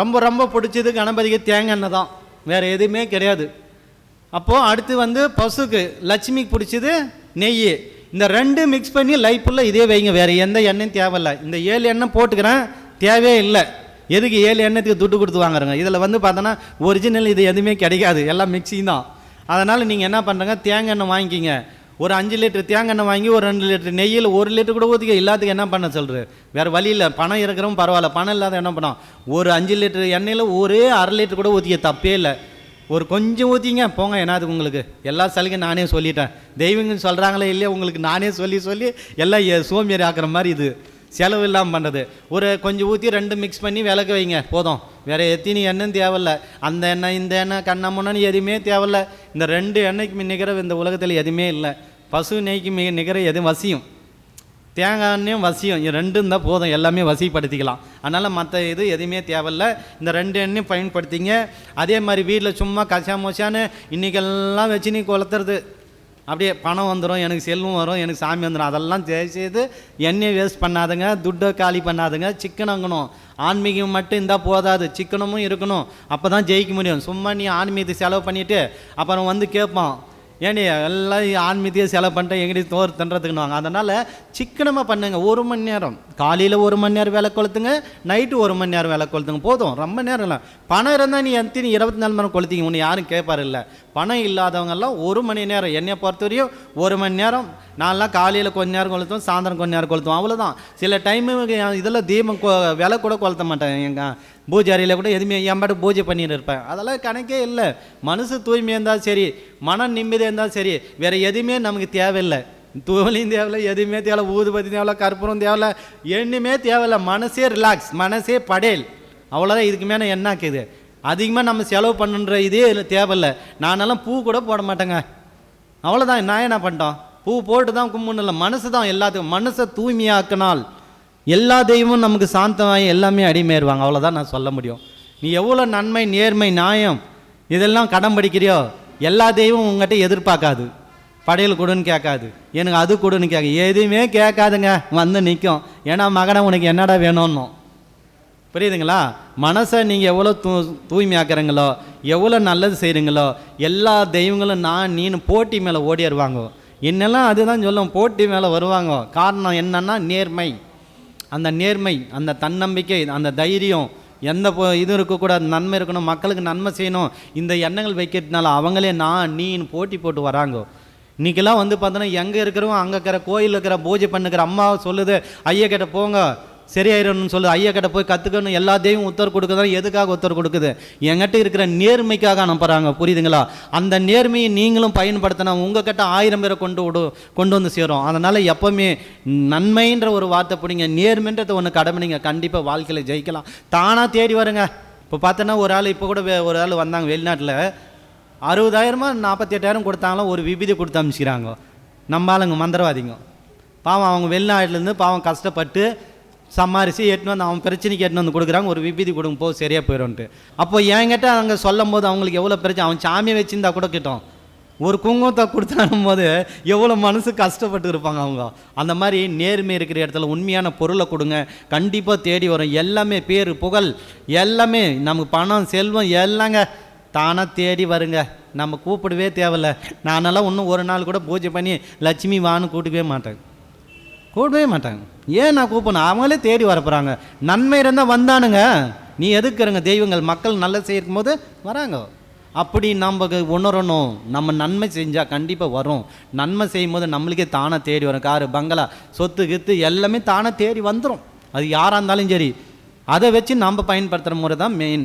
ரொம்ப ரொம்ப பிடிச்சது கணபதிக்கு தேங்காய் எண்ணெய் தான். வேறு எதுவுமே கிடையாது. அப்போது அடுத்து வந்து பசுக்கு லட்சுமிக்கு பிடிச்சது நெய். இந்த ரெண்டு மிக்ஸ் பண்ணி லைஃப்பில் இதே வைங்க. வேறு எந்த எண்ணெயும் தேவையில்லை. இந்த ஏழு எண்ணெய் போட்டுக்கிறேன். தேவையே இல்லை. எதுக்கு ஏழு எண்ணெய்த்துக்கு துட்டு கொடுத்து வாங்குறேங்க? இதில் வந்து பார்த்தோன்னா ஒரிஜினல் இது எதுவுமே கிடைக்காது. எல்லாம் மிக்சிங் தான். அதனால் நீங்கள் என்ன பண்ணுறங்க தேங்காய் எண்ணெய் வாங்கிக்கிங்க. ஒரு அஞ்சு லிட்டர் தேங்காய் எண்ணெய் வாங்கி ஒரு ரெண்டு லிட்டர் நெய்யில் ஒரு லிட்டர் கூட ஊற்றிக்க எல்லாத்துக்கும் என்ன பண்ண சொல்கிற வேறு வழி இல்லை. பணம் இருக்கிறவங்க பரவாயில்ல. பணம் இல்லாத என்ன பண்ணோம் ஒரு அஞ்சு லிட்டர் எண்ணெயில் ஒரே அரை லிட்டர் கூட ஊற்றிக்க தப்பே இல்லை. ஒரு கொஞ்சம் ஊற்றிங்க போங்க. என்னது உங்களுக்கு? எல்லா சலுகை நானே சொல்லிட்டேன். தெய்வங்கன்னு சொல்கிறாங்களே இல்லையா? உங்களுக்கு நானே சொல்லி சொல்லி எல்லாம் சோம்பேறி ஆக்குற மாதிரி இது. செலவு இல்லாமல் பண்ணுறது ஒரு கொஞ்சம் ஊற்றி ரெண்டு மிக்ஸ் பண்ணி விளக்கு வைங்க போதும். வேறு எத்தினி எண்ணெயும் தேவையில்ல. அந்த எண்ணெய் இந்த எண்ணெய் கண்ணமுன்னு எதுவுமே தேவையில்ல. இந்த ரெண்டு எண்ணெய்க்கு நிகர இந்த உலகத்தில் எதுவுமே இல்லை. பசு நெய்க்கு மிக நிகர எதுவும் வசியம். தேங்காய் எண்ணெயும் வசியம். இது ரெண்டும் இருந்தால் போதும். எல்லாமே வசிப்படுத்திக்கலாம் அதனால் மற்ற இது எதுவுமே தேவையில்ல. இந்த ரெண்டு எண்ணெயும் பயன்படுத்திங்க. அதே மாதிரி வீட்டில் சும்மா கசா மோச்சான்னு இன்றைக்கெல்லாம் வச்சு நீ கொளுத்துறது. அப்படியே பணம் வந்துடும் எனக்கு செல்வம் வரும் எனக்கு சாமி வந்துடும் அதெல்லாம் செய்து எண்ணெயை வேஸ்ட் பண்ணாதுங்க துட்டை காலி பண்ணாதுங்க சிக்கனங்கணும். ஆன்மீகம் மட்டும் இருந்தால் போதாது சிக்கனமும் இருக்கணும். அப்போ தான் ஜெயிக்க முடியும். சும்மா நீ ஆன்மீகத்தை செலவு பண்ணிவிட்டு அப்புறம் வந்து கேட்பான் ஏண்டி எல்லாம் ஆன்மீகத்தையே செலவு பண்ணிட்டு எங்கடி தோறு தின்றதுக்குன்னு அதனால் சிக்கனமாக பண்ணுங்கள் ஒரு மணி நேரம். காலையில் ஒரு மணி நேரம் வேலை கொளுத்துங்க. நைட்டு ஒரு மணி நேரம் வேலை கொளுத்துங்க. போதும். ரொம்ப நேரம் இல்லை. பணம் இருந்தால் நீ எத்தனை இருபத்தி நாலு மணி நேரம் கொளுத்திங்க உன்னை யாரும் கேட்பாரு இல்லை. பணம் இல்லாதவங்கெல்லாம் ஒரு மணி நேரம். என்னை பொறுத்தவரையும் ஒரு மணி நேரம் நான்லாம் காலையில் கொஞ்ச நேரம் கொளுத்துவோம் சாயந்தரம் கொஞ்ச நேரம் கொளுத்துவோம் அவ்வளோதான் சில டைமு இதில் தீபம் கொ- விலை கூட கொளுத்த மாட்டேன். எங்கள் பூஜை அறையில் கூட எதுவுமே என் பாட்டு பூஜை பண்ணிட்டு இருப்பேன். அதெல்லாம் கணக்கே இல்லை. மனசு தூய்மையாக இருந்தால் சரி மன நிம்மதியாக இருந்தால் சரி வேறு எதுவுமே நமக்கு தேவையில்லை. தூவலையும் தேவையில்ல எதுவுமே தேவையில்ல ஊதுபத்தி தேவையில்ல கற்பூரம் தேவையில்ல எண்ணுமே தேவையில்ல. மனசே ரிலாக்ஸ் மனசே படேல். அவ்வளோதான் இதுக்கு மேலே என்ன ஆக்குது? அதிகமாக நம்ம செலவு பண்ணுன்ற இதே இதுல தேவையில்ல. நானெல்லாம் பூ கூட போட மாட்டேங்க. அவ்வளோதான் நான் என்ன பண்ணிட்டோம்? பூ போட்டு தான் கும்பிடணும் இல்லை மனசு தான் எல்லாத்துக்கும். மனசை தூய்மையாக்கினால் எல்லா தெய்வமும் நமக்கு சாந்தமாகி எல்லாமே அடிமையிடுவாங்க அவ்வளோதான் நான் சொல்ல முடியும். நீ எவ்வளோ நன்மை நேர்மை நியாயம் இதெல்லாம் கடன் படிக்கிறியோ எல்லா தெய்வமும் உங்ககிட்ட எதிர்பார்க்காது. படையல் கொடுன்னு கேட்காது. எனக்கு அது கொடுன்னு கேட்க எதுவுமே கேட்காதுங்க. வந்து நிற்கும் ஏன்னா மகனை உனக்கு என்னடா வேணும்னோ. புரியுதுங்களா? மனசை நீங்கள் எவ்வளோ தூ தூய்மையாக்குறீங்களோ எவ்வளோ நல்லது செய்கிறீங்களோ எல்லா தெய்வங்களும் நான் நீனு போட்டி மேலே ஓடிடுவாங்க என்னெல்லாம் அதுதான் சொல்லும் போட்டி மேலே வருவாங்க. காரணம் என்னன்னா நேர்மை. அந்த நேர்மை அந்த தன்னம்பிக்கை அந்த தைரியம் எந்த பொ- இது இருக்கக்கூடாது நன்மை இருக்கணும் மக்களுக்கு நன்மை செய்யணும் இந்த எண்ணங்கள் வைக்கிறதுனால அவங்களே நான் நீன்னு போட்டி போட்டு வராங்க. இன்றைக்கெல்லாம் வந்து பார்த்தோன்னா எங்கே இருக்கிறவங்க அங்கே இருக்கிற கோயில் இருக்கிற பூஜை பண்ணுக்கிற அம்மாவை சொல்லுது ஐயா கிட்ட போங்க. சரியாயிரணும்னு சொல்லு. ஐயா கிட்ட போய் கற்றுக்கணும் எல்லா தெய்வம் உத்தரவு கொடுக்குதா எதுக்காக உத்தரவு கொடுக்குது? என்கிட்ட இருக்கிற நேர்மைக்காக அனுப்புகிறாங்க புரியுதுங்களா? அந்த நேர்மையை நீங்களும் பயன்படுத்தினா உங்கள் கிட்ட ஆயிரம் பேரை கொண்டு விடு கொண்டு வந்து சேரும். அதனால் எப்போவுமே நன்மைன்ற ஒரு வார்த்தை பிடிங்க நேர்மைன்றத ஒன்று கடமைங்க. கண்டிப்பாக வாழ்க்கையில் ஜெயிக்கலாம். தானாக தேடி வருங்க. இப்போ பார்த்தோன்னா ஒரு ஆள் இப்போ கூட வே- ஒரு ஆள் வந்தாங்க வெளிநாட்டில். அறுபதாயிரமா நாற்பத்தி எட்டாயிரம் கொடுத்தாங்களோ ஒரு விபதி கொடுத்து அமிச்சிக்கிறாங்க நம்ம ஆளுங்க மந்திரவாதிங்க. பாவம் அவங்க வெளிநாட்டிலேருந்து பாவம் கஷ்டப்பட்டு சம்மாரிசி எட்டுன்னு வந்து அவன் பிரச்சனைக்கு எட்டுன்னு வந்து கொடுக்குறாங்க ஒரு விபீதி கொடுங்க போ சரியாக போயிடும்ன்ட்டு. அப்போ என்கிட்ட அங்கே சொல்லும் போது அவங்களுக்கு எவ்வளோ பிரச்சனை அவன் சாமியை வச்சிருந்தா கூட கிட்டோம். ஒரு குங்குமத்தை கொடுத்தானும் போது எவ்வளோ மனசு கஷ்டப்பட்டு இருப்பாங்க அவங்க. அந்த மாதிரி நேர்மை இருக்கிற இடத்துல உண்மையான பொருளை கொடுங்க கண்டிப்பாக தேடி வரும். எல்லாமே பேர் புகழ் எல்லாமே நமக்கு பணம் செல்வம் எல்லாங்க. தானாக தேடி வருங்க. நம்ம கூப்பிடவே தேவையில்ல. நானெல்லாம் இன்னும் ஒரு நாள் கூட பூஜை பண்ணி லட்சுமி வான்னு கூப்பிடவே மாட்டேன். கூப்பிடவே மாட்டாங்க. ஏன் நான் கூப்பிடணும்? அவங்களே தேடி வரப்போகிறாங்க நன்மை இருந்தால் வந்தானுங்க. நீ எதுக்குறங்க தெய்வங்கள் மக்கள் நல்லா செய்யும் போது வராங்க. அப்படி நம்ம உணரணும். நம்ம நன்மை செஞ்சால் கண்டிப்பாக வரும். நன்மை செய்யும் போது நம்மளுக்கே தானாக தேடி வரும். காரு பங்களா சொத்து கித்து எல்லாமே தானாக தேடி வந்துடும் அது யாராக இருந்தாலும் சரி. அதை வச்சு நம்ம பயன்படுத்துகிற முறை தான் மெயின்